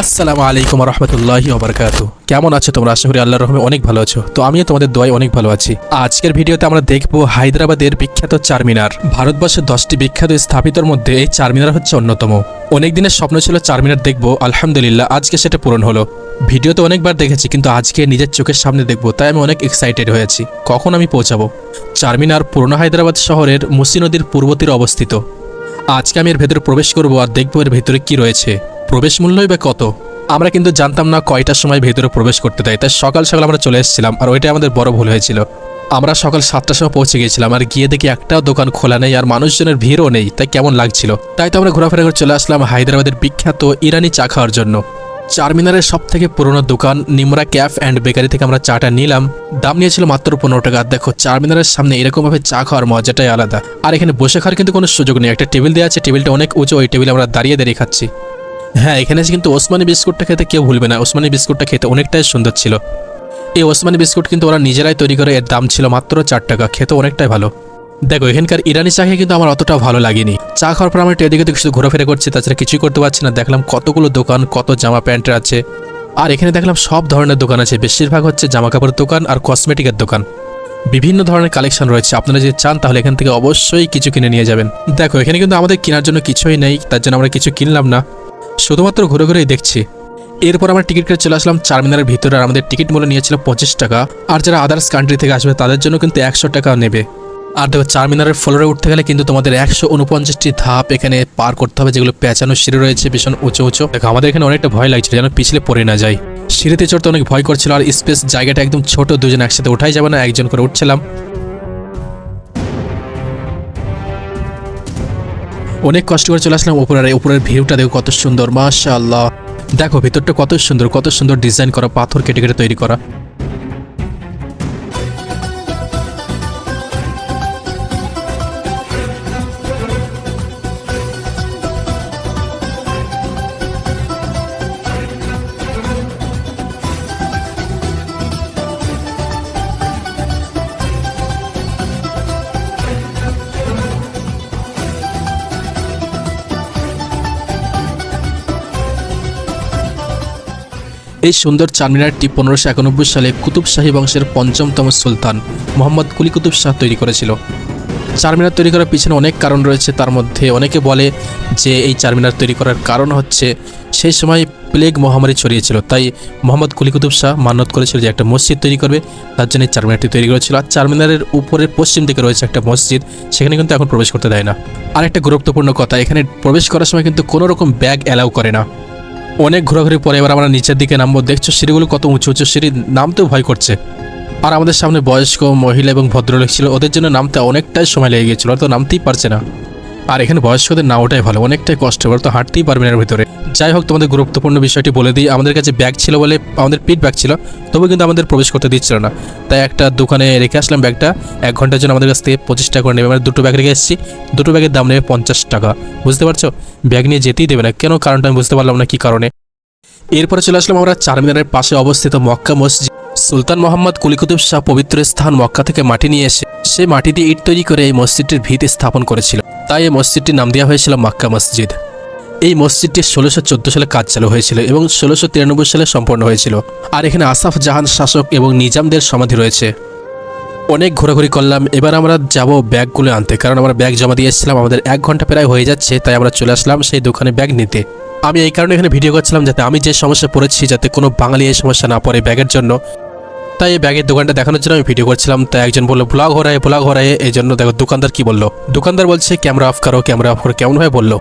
আসসালামু আলাইকুম রহমতুল্লাহি ওবরকাতু। কেমন আছো তোমরা? আশা করি আল্লাহর রহমে অনেক ভালো আছো। তো আমিও তোমাদের দোয়ায় অনেক ভালো আছি। আজকের ভিডিওতে আমরা দেখব হায়দ্রাবাদের বিখ্যাত চারমিনার। ভারতবর্ষের দশটি বিখ্যাত স্থাপিতর মধ্যে এই চারমিনার হচ্ছে অন্যতম। অনেক দিনের স্বপ্ন ছিল চারমিনার দেখব, আলহামদুলিল্লাহ আজকে সেটা পূরণ হলো। ভিডিওতে অনেকবার দেখেছি, কিন্তু আজকে নিজের চোখের সামনে দেখব, তাই আমি অনেক এক্সাইটেড হয়েছি। কখন আমি পৌঁছাবো? চারমিনার পুরনো হায়দ্রাবাদ শহরের মুসি নদীর পূর্ব তীরে অবস্থিত। আজকে আমি এর ভেতরে প্রবেশ করব আর দেখব এর ভেতরে কি রয়েছে। প্রবেশ মূল্যই বা কত? আমরা কিন্তু জানতাম না কয়টার সময় ভেতরে প্রবেশ করতে দেয়, তাই সকাল সকাল আমরা চলে এসেছিলাম, আর ওইটাই আমাদের বড় ভুল হয়েছিল। আমরা সকাল সাতটার সময় পৌঁছে গিয়েছিলাম, আর গিয়ে দেখি একটাও দোকান খোলা নেই, আর মানুষজনের ভিড়ও নেই, তাই কেমন লাগছিল। তাই তো আমরা ঘোরাফেরা করে চলে আসলাম হায়দ্রাবাদের বিখ্যাত ইরানি চা খাওয়ার জন্য। চারমিনারের সব থেকে পুরনো দোকান নিমরা ক্যাফ অ্যান্ড বেকারি থেকে আমরা চাটা নিলাম। দাম নিয়েছিল মাত্র পনেরো টাকা। দেখো চারমিনারের সামনে এরকমভাবে চা খাওয়ার মজাটাই আলাদা। আর এখানে বসে খাওয়ার কিন্তু কোনো সুযোগ নেই। একটা টেবিল দেওয়া আছে, টেবিলটা অনেক উঁচু, ওই টেবিলে আমরা দাঁড়িয়ে দাঁড়িয়ে খাচ্ছি। হ্যাঁ এখানে কিন্তু ওসমানি বিস্কুটটা খেতে কেউ ভুলবে না। ওসমানি বিস্কুটটা খেতে অনেকটাই সুন্দর ছিল। এই ওসমানি বিস্কুট কিন্তু ওরা নিজেরাই তৈরি করে, এর দাম ছিল মাত্র চার টাকা। খেতে অনেকটাই ভালো। দেখো, এখানকার ইরানি চা খেয়ে কিন্তু আমার অতটা ভালো লাগেনি। চা খাওয়ার পর আমরা একটু এদিকে শুধু ঘোরাফেরা করছি, তাছাড়া কিছুই করতে পারছি না। দেখলাম কতগুলো দোকান, কত জামা প্যান্টের আছে। আর এখানে দেখলাম সব ধরনের দোকান আছে। বেশিরভাগ হচ্ছে জামা কাপড়ের দোকান আর কসমেটিকের দোকান। বিভিন্ন ধরনের কালেকশন রয়েছে। আপনারা যদি চান, তাহলে এখান থেকে অবশ্যই কিছু কিনে নিয়ে যাবেন। দেখো, এখানে কিন্তু আমাদের কেনার জন্য কিছুই নেই। তার জন্য আমরা কিছু কিনলাম না। শুধুমাত্র ঘুরে ঘুরেই দেখছি। এরপর আমরা টিকিট কেটে চলে আসলাম চারমিনারের ভিতরে আর আমাদের টিকিট মূল্য নিয়েছিল পঁচিশ টাকা। আর যারা আদার্স কান্ট্রি থেকে আসবে, তাদের জন্য কিন্তু একশো টাকা নেবে। আর দেখো, চারমিনারের ফ্লোরে উঠতে গেলে কিন্তু তোমাদের একশো উনপঞ্চাশটি ধাপ এখানে পার করতে হবে, যেগুলো পেঁচানো সিঁড়ি রয়েছে, ভীষণ উঁচু উঁচু। দেখো, আমাদের এখানে অনেকটা ভয় লাগছিল, যেন পিছলে পড়ে না যায় সিঁড়িতে চড়তে অনেক ভয় করছিল, আর স্পেস জায়গাটা একদম ছোট, দুজন একসাথে উঠাই যাবে না, একজন করে উঠছিলাম। অনেক কষ্ট করে চলে আসলাম উপরের উপরের ভিউটা দেখো কত সুন্দর, মাশাআল্লাহ। দেখো, ভিতরটা কত সুন্দর কত সুন্দর ডিজাইন করা, পাথর কেটে কেটে তৈরি করা। এই সুন্দর চারমিনারটি পনেরোশো একানব্বই সালে কুতুব শাহী বংশের পঞ্চমতম সুলতান মোহাম্মদ কুলি কুতুব শাহ তৈরি করেছিল। চারমিনার তৈরি করার পিছনে অনেক কারণ রয়েছে, তার মধ্যে অনেকে বলে যে এই চারমিনার তৈরি করার কারণ হচ্ছে সেই সময় প্লেগ মহামারী ছড়িয়েছিল, তাই মোহাম্মদ কুলি কুতুব শাহ মান্যত করেছিল যে একটা মসজিদ তৈরি করবে, তার জন্য এই চারমিনারটি তৈরি করেছিল। আর চারমিনারের উপরের পশ্চিম দিকে রয়েছে একটা মসজিদ, সেখানে কিন্তু এখন প্রবেশ করতে দেয় না। আর একটা গুরুত্বপূর্ণ কথা, এখানে প্রবেশ করার সময় কিন্তু কোনো রকম ব্যাগ অ্যালাউ করে না। অনেক ঘোরাঘুরি পরে এবার আমরা নিচের দিকে নামবো। দেখছ সিঁড়িগুলো কত উঁচু উঁচু, সিঁড়ি নামতেও ভয় করছে। আর আমাদের সামনে বয়স্ক মহিলা এবং ভদ্রলোক ছিল, ওদের জন্য নামতে অনেকটাই সময় লেগে ওরা তো নামতেই পারছে না। আর এখানে বয়স্কদের না ওটাই ভালো, অনেকটাই কষ্ট হবে তো হাঁটতেই পারবে না এর ভিতরে। যাই হোক, তোমাদের গুরুত্বপূর্ণ বিষয়টি বলে দিই। আমাদের কাছে ব্যাগ ছিল বলে, আমাদের পিট ব্যাগ ছিল, তবু কিন্তু আমাদের প্রবেশ করতে দিচ্ছিল না। তাই একটা দোকানে রেখে আসলাম ব্যাগটা এক ঘণ্টার জন্য আমাদের কাছ থেকে পঁচিশ টাকা করে নেবে। আমরা দুটো ব্যাগ রেখে এসেছি। দুটো ব্যাগের দাম নেবে পঞ্চাশ টাকা। বুঝতে পারছ? ব্যাগ নিয়ে যেতেই দেবে না। কেন কারণটা আমি বুঝতে পারলাম না কি কারণে। এরপরে চলে আসলাম আমরা চারমিনারের পাশে অবস্থিত মক্কা মসজিদ। সুলতান মোহাম্মদ কুলিকুতুব শাহ পবিত্র স্থান মক্কা থেকে মাটি নিয়ে এসে, সে মাটি দিয়ে ইট তৈরি করে এই মসজিদটির ভিত স্থাপন করেছিল। তাই এই মসজিদটির নাম দেওয়া হয়েছিল মক্কা মসজিদ। এই মসজিদটি ষোলোশো চোদ্দ সালে কাজ চালু হয়েছিল এবং ষোলোশো তিরানব্বই সালে সম্পন্ন হয়েছিল। আর এখানে আসাফ জাহান শাসক এবং নিজামদের সমাধি রয়েছে। অনেক ঘোরাঘুরি করলাম, এবার আমরা যাব ব্যাগগুলো আনতে, কারণ আমরা ব্যাগ জমা দিয়ে এসেছিলাম, আমাদের এক ঘণ্টা প্রায় হয়ে যাচ্ছে, তাই আমরা চলে আসলাম সেই দোকানে ব্যাগ নিতে। আমি এই কারণে এখানে ভিডিও করছিলাম যাতে আমি যে সমস্যা পড়েছি, যাতে কোনো বাঙালি এই সমস্যা না পড়ে ব্যাগের জন্য। তাই এই ব্যাগের দোকানটা দেখানোর জন্য আমি ভিডিও করছিলাম, তাই একজন বলল, ব্লগ হো রায় ব্লগ হো রায় এই জন্য দেখো, দোকানদার কি বলল? দোকানদার বলছে, ক্যামেরা অফ করো, ক্যামেরা অফ করো। কেমনভাবে বলল?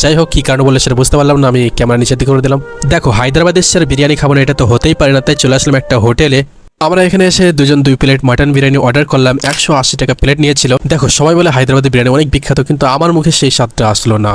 যাই হোক কী কারণ বলে সেটা বুঝতে পারলাম না, আমি ক্যামেরা নিচের দিকে করে দিলাম। দেখো, হায়দ্রাবাদের স্যার বিরিয়ানি খাব না এটা তো হতেই পারে না, তাই চলে আসলাম একটা হোটেলে। আমরা এখানে এসে দুজন দুই প্লেট মাটন বিরিয়ানি অর্ডার করলাম, একশো আশি টাকা প্লেট নিয়েছিল। দেখো, সবাই বলে হায়দ্রাবাদের বিরিয়ানি অনেক বিখ্যাত, কিন্তু আমার মুখে সেই স্বাদটা আসলো না।